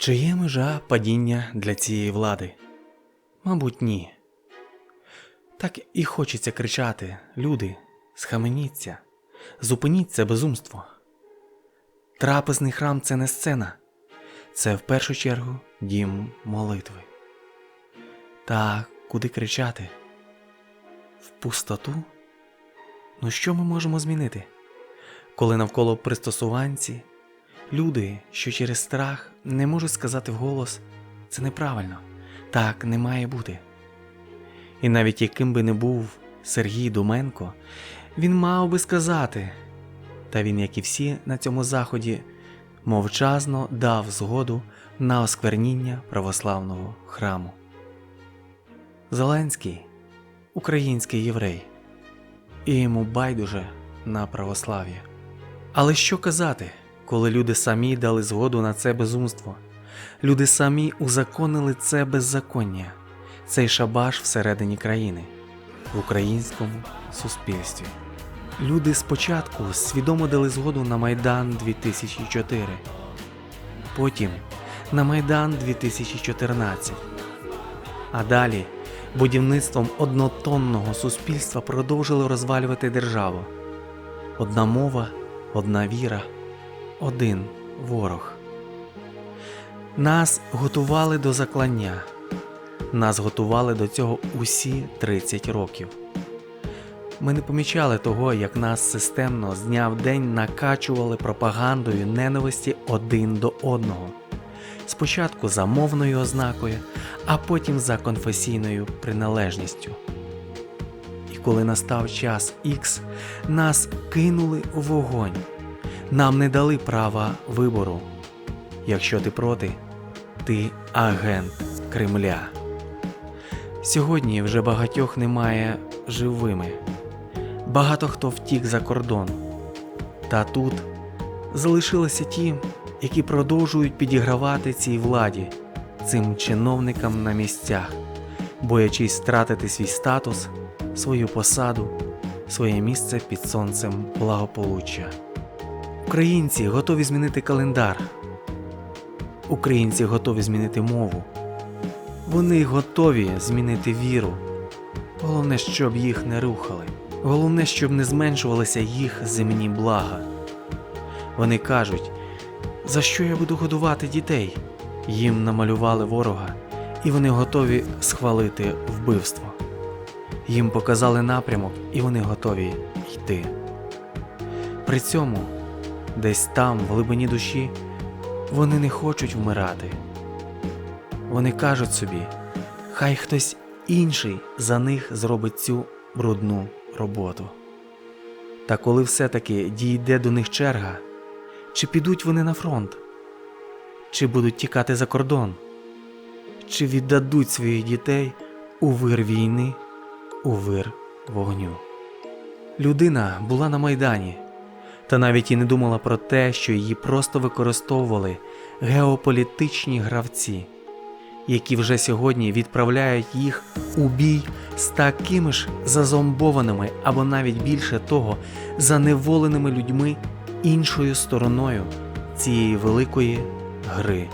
Чи є межа падіння для цієї влади? Мабуть, ні. Так і хочеться кричати: люди, схаменіться, зупиніть це безумство. Трапезний храм це не сцена, це в першу чергу дім молитви. Та куди кричати? В пустоту? Ну що ми можемо змінити? Коли навколо пристосуванці, люди, що через страх не можуть сказати вголос, це неправильно, так не має бути. І навіть яким би не був Сергій Думенко, він мав би сказати, та він, як і всі на цьому заході, мовчазно дав згоду на оскверніння православного храму. Зеленський український єврей, і йому байдуже на православ'я. Але що казати, коли люди самі дали згоду на це безумство? Люди самі узаконили це беззаконня, цей шабаш всередині країни, в українському суспільстві. Люди спочатку свідомо дали згоду на Майдан 2004, потім на Майдан 2014, а далі будівництвом однотонного суспільства продовжили розвалювати державу. Одна мова, одна віра, один ворог. Нас готували до заклання, нас готували до цього усі 30 років. Ми не помічали того, як нас системно з дня в день накачували пропагандою ненависті один до одного. Спочатку за мовною ознакою, а потім за конфесійною приналежністю. І коли настав час Х, нас кинули у вогонь, нам не дали права вибору. Якщо ти проти, ти агент Кремля. Сьогодні вже багатьох немає живими. Багато хто втік за кордон. Та тут залишилися ті, які продовжують підігравати цій владі, цим чиновникам на місцях, боячись втратити свій статус, свою посаду, своє місце під сонцем благополуччя. Українці готові змінити календар. Українці готові змінити мову. Вони готові змінити віру. Головне, щоб їх не рухали. Головне, щоб не зменшувалися їх земні блага. Вони кажуть, за що я буду годувати дітей? Їм намалювали ворога, і вони готові схвалити вбивство. Їм показали напрямок, і вони готові йти. При цьому, десь там, в глибині душі, вони не хочуть вмирати. Вони кажуть собі, хай хтось інший за них зробить цю брудну роботу. Та коли все-таки дійде до них черга, чи підуть вони на фронт, чи будуть тікати за кордон, чи віддадуть своїх дітей у вир війни, у вир вогню. Людина була на майдані, та навіть і не думала про те, що її просто використовували геополітичні гравці, які вже сьогодні відправляють їх у бій з такими ж зазомбованими або навіть більше того, заневоленими людьми іншою стороною цієї великої гри.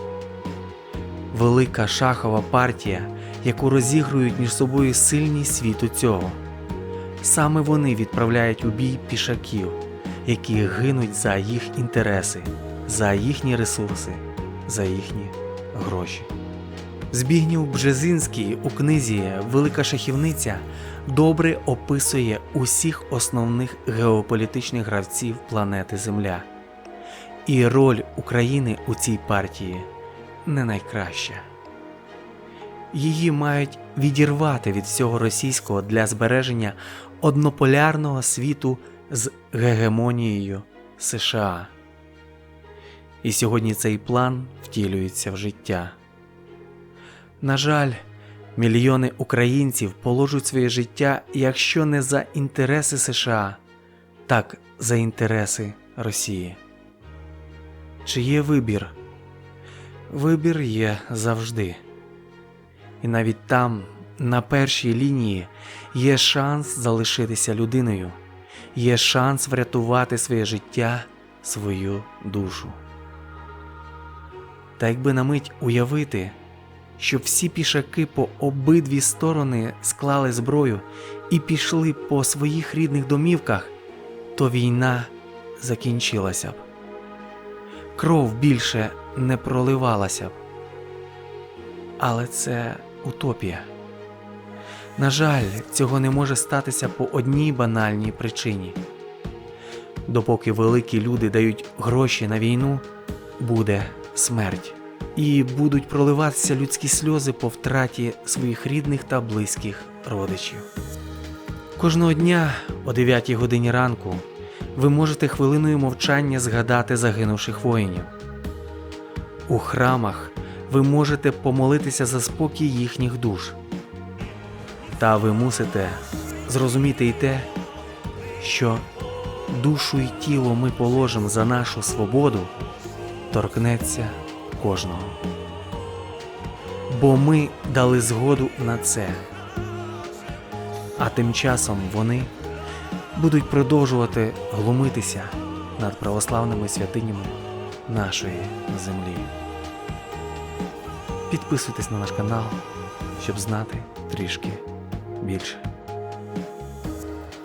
Велика шахова партія, яку розігрують між собою сильні світу цього. Саме вони відправляють у бій пішаків, які гинуть за їх інтереси, за їхні ресурси, за їхні гроші. Збігнів Бжезинський у книзі Велика шахівниця добре описує усіх основних геополітичних гравців планети Земля. І роль України у цій партії не найкраща. Її мають відірвати від всього російського для збереження однополярного світу з гегемонією США. І сьогодні цей план втілюється в життя. На жаль, мільйони українців положать своє життя, якщо не за інтереси США, так за інтереси Росії. Чи є вибір? Вибір є завжди. І навіть там, на першій лінії, є шанс залишитися людиною, є шанс врятувати своє життя, свою душу. Та якби на мить уявити, щоб всі пішаки по обидві сторони склали зброю і пішли по своїх рідних домівках, то війна закінчилася б. Кров більше не проливалася б. Але це утопія. На жаль, цього не може статися по одній банальній причині. Допоки великі люди дають гроші на війну, буде смерть. І будуть проливатися людські сльози по втраті своїх рідних та близьких родичів. Кожного дня о 9 годині ранку ви можете хвилиною мовчання згадати загинувших воїнів. У храмах ви можете помолитися за спокій їхніх душ. Та ви мусите зрозуміти й те, що душу й тіло ми положимо за нашу свободу, торкнеться кожного. Бо ми дали згоду на це. А тим часом вони будуть продовжувати глумитися над православними святинями нашої землі. Підписуйтесь на наш канал, щоб знати трішки більше.